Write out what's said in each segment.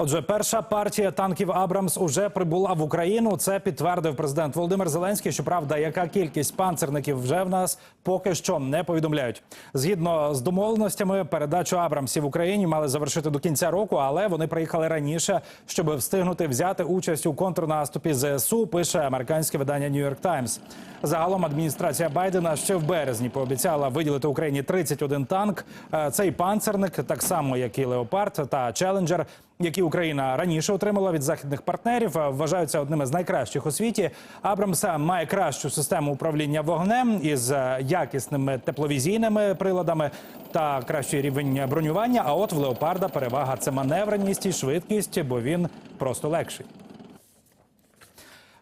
Отже, перша партія танків Абрамс уже прибула в Україну. Це підтвердив президент Володимир Зеленський. Щоправда, яка кількість панцерників вже в нас поки що не повідомляють. Згідно з домовленостями, передачу Абрамсів Україні мали завершити до кінця року, але вони приїхали раніше, щоб встигнути взяти участь у контрнаступі ЗСУ. Пише американське видання New York Times. Загалом адміністрація Байдена ще в березні пообіцяла виділити Україні 31 танк. Е, Цей панцерник, так само як і Леопард та Челенджер, які Україна раніше отримала від західних партнерів, е, вважаються одними з найкращих у світі. Абрамс має кращу систему управління вогнем із е, якісними тепловізійними приладами та кращий рівень бронювання. А от в леопарда перевага це маневреність і швидкість, бо він просто легший.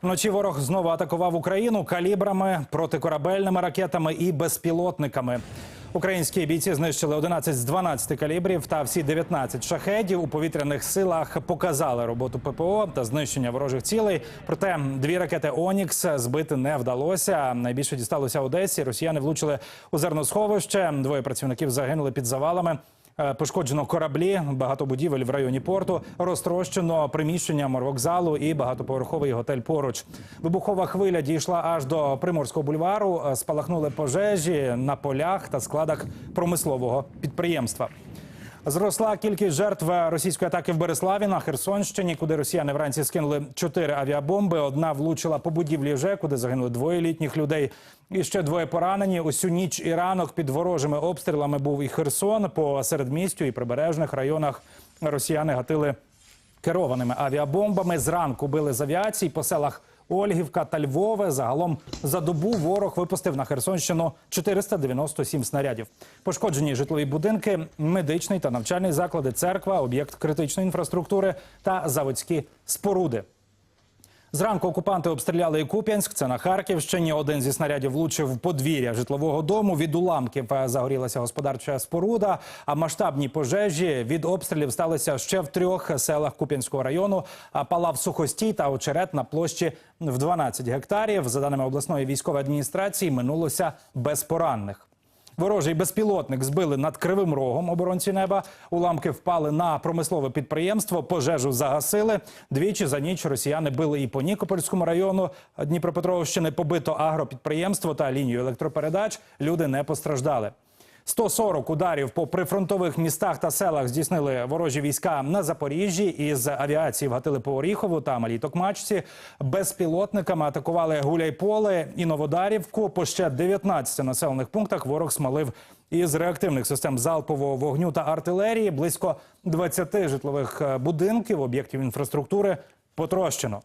Вночі ворог знову атакував Україну калібрами, протикорабельними ракетами і безпілотниками. Українські бійці знищили 11 з 12 калібрів та всі 19 шахедів. У повітряних силах показали роботу ППО та знищення ворожих цілей. Проте дві ракети Онікс збити не вдалося. Найбільше дісталося Одесі. Росіяни влучили у зерносховище. Двоє працівників загинули під завалами. Е, Пошкоджено кораблі, багато будівель в районі порту, розтрощено приміщення морвокзалу і багатоповерховий готель поруч. Вибухова хвиля дійшла аж до Приморського бульвару. Е, Спалахнули пожежі на полях та складах промислового підприємства. Зросла кількість жертв російської атаки в Береславі на Херсонщині, куди росіяни вранці скинули чотири авіабомби. Одна влучила по будівлі ЖЕК, куди загинули двоє літніх людей. І ще двоє поранені. Усю ніч і ранок під ворожими обстрілами був і Херсон по середмістю і прибережних районах. Росіяни гатили керованими авіабомбами. Зранку били з авіації по селах Ольгівка та Львове. Загалом за добу ворог випустив на Херсонщину 497 снарядів. Пошкоджені житлові будинки, медичний та навчальний заклади, церква, об'єкт критичної інфраструктури та заводські споруди. Зранку окупанти обстріляли і Куп'янськ. Це на Харківщині. Один зі снарядів влучив подвір'я житлового дому. Від уламків е, загорілася господарча споруда. А масштабні пожежі від обстрілів сталися ще в трьох селах Куп'янського району. Палав сухостій та очерет на площі в 12 гектарів. За даними обласної військової адміністрації, минулося без поранених. Ворожий безпілотник збили над кривим рогом оборонці неба. Уламки впали на промислове підприємство. Пожежу загасили. Двічі за ніч росіяни били і по Нікопольському району Дніпропетровщини. Побито агропідприємство та лінію електропередач. Люди не постраждали. 140 ударів по прифронтових містах та селах здійснили ворожі війська на Запоріжжі. Із авіації вгатили по Оріхову та Малій Токмачці. Безпілотниками атакували Гуляйполе і Новодарівку. По ще 19 населених пунктах ворог смалив із реактивних систем залпового вогню та артилерії. Близько 20 житлових е, будинків, об'єктів інфраструктури потрощено.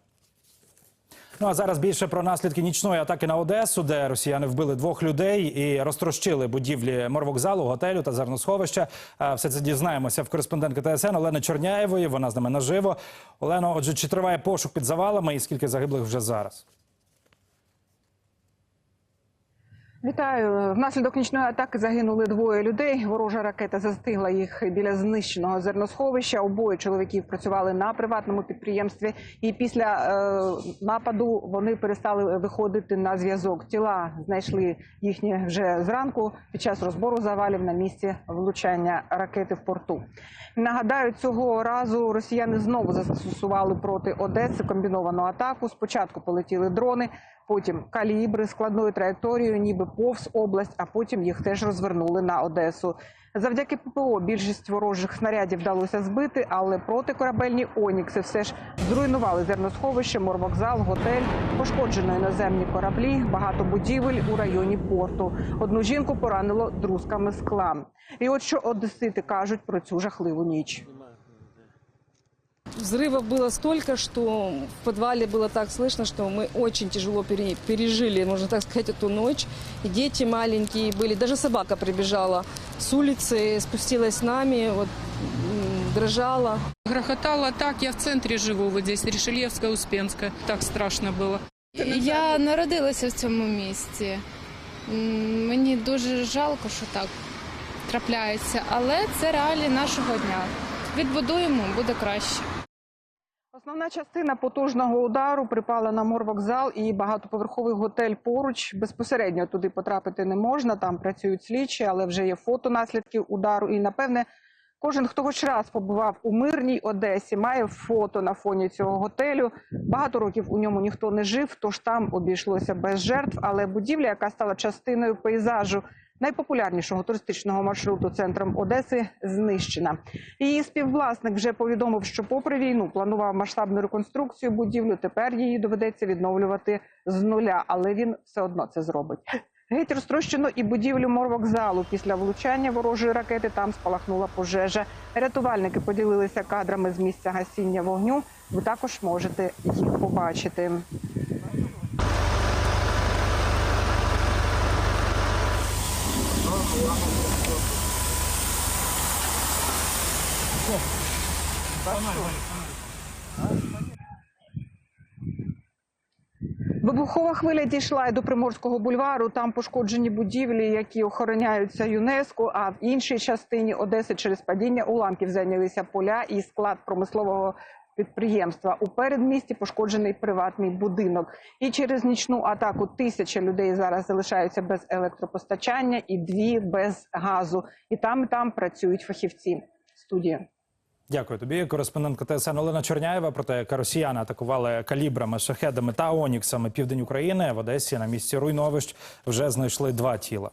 Ну а зараз більше про наслідки нічної атаки на Одесу, де росіяни вбили двох людей і розтрощили будівлі морвокзалу, готелю та зерносховища. Все це дізнаємося в кореспондентки ТСН Олени Черняєвої. Вона з нами наживо. Олено, отже, чи триває пошук під завалами і скільки загиблих вже зараз? Вітаю. Внаслідок нічної атаки загинули двоє людей. Ворожа ракета застигла їх біля знищеного зерносховища. Обоє чоловіків працювали на приватному підприємстві, і після е, нападу вони перестали виходити на зв'язок. Тіла знайшли їхні вже зранку під час розбору завалів на місці влучання ракети в порту. Нагадаю, цього разу росіяни знову застосували проти Одеси комбіновану атаку. Спочатку полетіли дрони. Потім калібри складною траєкторією, ніби повз область, а потім їх теж розвернули на Одесу. Завдяки ППО більшість ворожих снарядів вдалося збити, але протикорабельні Онікси все ж зруйнували зерносховище, морвокзал, готель, пошкоджено іноземні кораблі, багато будівель у районі порту. Одну жінку поранило друзками скла. І от що одесити кажуть про цю жахливу ніч. Взрывов было столько, что в подвале было так слышно, что мы очень тяжело пере- пережили, можно так сказать, эту ночь. И дети маленькие были, даже собака прибежала с улицы, спустилась с нами, вот, м, дрожала. Грохотало так, я в центрі живу, вот здесь, Рішельєвська, Успенська. Так страшно було. Я народилася в цьому місті. М, Мені дуже жалко, що так трапляється, але це реалії нашого дня. Відбудуємо, буде краще. Основна частина потужного удару припала на морвокзал і багатоповерховий готель поруч. Безпосередньо туди потрапити не можна. Там працюють слідчі, але вже є фото наслідків удару. І напевне, кожен, хто хоч раз побував у мирній Одесі, має фото на фоні цього готелю. Багато років у ньому ніхто не жив, тож там обійшлося без жертв. Але будівля, яка стала частиною пейзажу найпопулярнішого туристичного маршруту центром Одеси, знищена. Її співвласник вже повідомив, що попри війну планував масштабну реконструкцію будівлю. Тепер її доведеться відновлювати з нуля, але він все одно це зробить. Геть розтрощено і будівлю морвокзалу. Після влучання ворожої ракети там спалахнула пожежа. Рятувальники поділилися кадрами з місця гасіння вогню. Ви також можете їх побачити. Вибухова хвиля дійшла і до Приморського бульвару. Там пошкоджені будівлі, які охороняються ЮНЕСКО. А в іншій частині Одеси через падіння уламків зайнялися поля і склад промислового підприємства. У передмісті пошкоджений приватний будинок. І через нічну атаку тисяча людей зараз залишаються без електропостачання і дві без газу. І там, і там працюють фахівці. Студія. Дякую тобі. Кореспондентка ТСН Олена Чорняєва про те, як росіяни атакували калібрами, шахедами та оніксами південь України в Одесі на місці руйновищ вже знайшли два тіла.